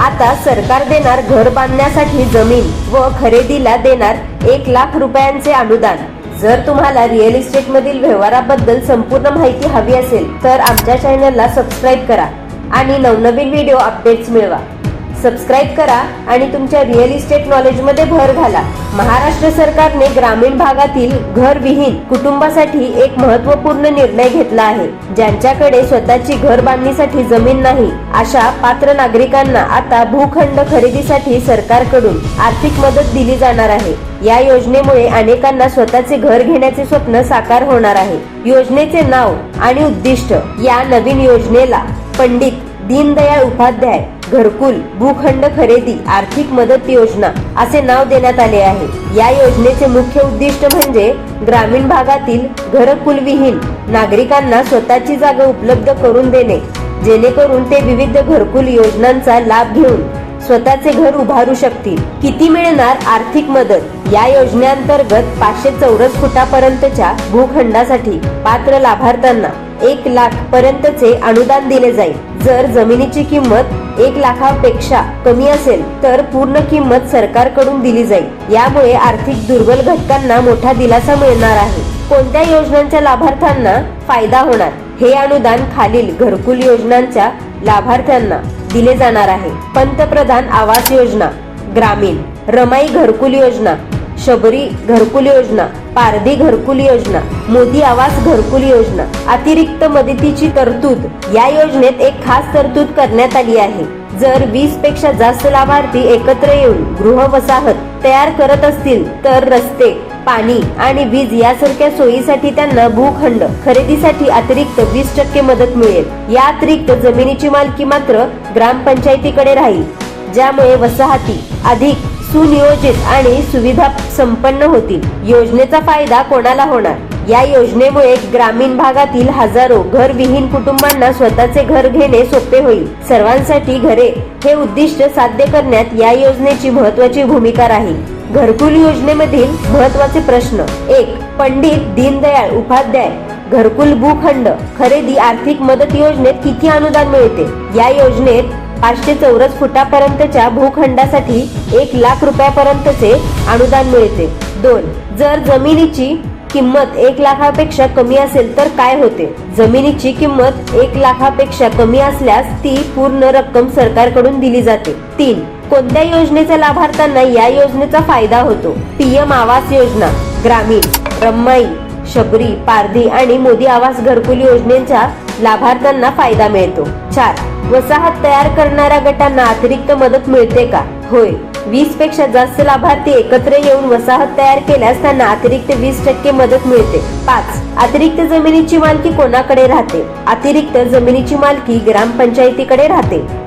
आता सरकार देणार घर बांधण्यासाठी जमीन व खरेदीला देणार एक लाख रुपयांचे अनुदान. जर तुम्हाला रिअल इस्टेट मधील व्यवहाराबद्दल संपूर्ण माहिती हवी असेल तर आमच्या चॅनलला सबस्क्राईब करा आणि नवनवीन व्हिडिओ अपडेट्स मिळवा. सबस्क्राईब करा आणि तुमच्या रिअल इस्टेट नॉलेजमध्ये भर घाला. महाराष्ट्र सरकारने ग्रामीण भागातील घर विहीन कुटुंबासाठी एक महत्त्वपूर्ण निर्णय घेतला आहे. ज्यांच्याकडे स्वतःची घर बांधणीसाठी जमीन नाही अशा पात्र नागरिकांना आता भूखंड खरेदीसाठी सरकारकडून आर्थिक मदत दिली जाणार आहे. या योजनेमुळे अनेकांना स्वतःचे घर घेण्याचे स्वप्न साकार होणार आहे. योजनेचे नाव आणि उद्दिष्ट या नवीन योजनेला पंडित दीनदयाळ उपाध्याय घरकुल भूखंड खरेदी आर्थिक मदत योजना असे नाव देण्यात आले आहे. या योजनेचे मुख्य उद्दिष्ट म्हणजे ग्रामीण भागातील घरकुलविहीन नागरिकांना स्वतःची जागा उपलब्ध करून देणे जेणेकरून ते विविध घरकुल योजनांचा लाभ घेऊन स्वतःचे घर उभारू शकतील. किती मिळणार आर्थिक मदत? या योजनेअंतर्गत पाचशे चौरस फुटापर्यंतच्या भूखंडासाठी पात्र लाभार्थ्यांना एक लाख पर्यंतचे अनुदान दिले जाईल. जर जमिनीची किंमत एक लाखापेक्षा कमी असेल तर पूर्ण किंमत सरकारकडून दिली जाईल. यामुळे आर्थिक दुर्बल घटकांना मोठा दिलासा मिळणार आहे. कोणत्या योजनांच्या लाभार्थ्यांना फायदा होणार? हे अनुदान खालील घरकुल योजनांच्या लाभार्थ्यांना दिले जाणार आहे. पंतप्रधान आवास योजना ग्रामीण रमाई घरकुल योजना शबरी घरकुल योजना पारधी घरकुल योजना मोदी आवास घरकुल योजना अतिरिक्त मदतीची तरतूद या योजनेत एक खास तरतूद करण्यात आली आहे. जर वीसपेक्षा जास्त लाभार्थी एकत्र येऊन गृह वसाहत तयार करत असतील तर रस्ते पाणी आणि वीज यासारख्या सोयीसाठी त्यांना भूखंड खरेदीसाठी अतिरिक्त वीस टक्के मदत मिळेल. या अतिरिक्त जमिनीची मालकी मात्र ग्रामपंचायतीकडे राहील ज्यामुळे वसाहती अधिक सुनियोजित आणि सुविधा संपन्न होतील. योजनेचा फायदा कोणाला होणार? या योजनेमुळे ग्रामीण भागातील हजारो घरविहीन कुटुंबांना स्वतःचे घर घेणे सोपे होईल. सर्वांसाठी घरे हे उद्दिष्ट साध्य करण्यात या योजनेची महत्वाची भूमिका राहील. घरकुल योजनेमधील महत्त्वाचे प्रश्न. एक पंडित दीनदयाळ उपाध्याय. घरकुल भूखंड. खरेदी आर्थिक मदत योजनेत किती अनुदान मिळते? या योजनेत पाचशे चौरस फुटापर्यंतच्या भूखंडासाठी एक लाख रुपयापर्यंतचे अनुदान मिळते. दोन जर जमिनीची किंमत एक लाखापेक्षा कमी असेल तर काय होते? जमिनीची किंमत एक लाखापेक्षा कमी असल्यास ती पूर्ण रक्कम सरकारकडून दिली जाते. तीन कोणत्या योजनेच्या लाभार्थ्यांना या योजनेचा फायदा होतो? पीएम आवास योजना ग्रामीण रम्माई शबरी पारधी आणि मोदी आवास घरकुल योजनेच्या लाभार्थ्यांना फायदा मिळतो. चार वसाहत तयार करणाऱ्या गटांना अतिरिक्त मदत मिळते का? होय. वीसपेक्षा जास्त लाभार्थी एकत्र येऊन वसाहत तयार केल्यास त्यांना अतिरिक्त वीस टक्के मदत मिळते. पाच. अतिरिक्त जमिनीची मालकी कोणाकडे राहते? अतिरिक्त जमिनीची मालकी ग्रामपंचायतीकडे राहते.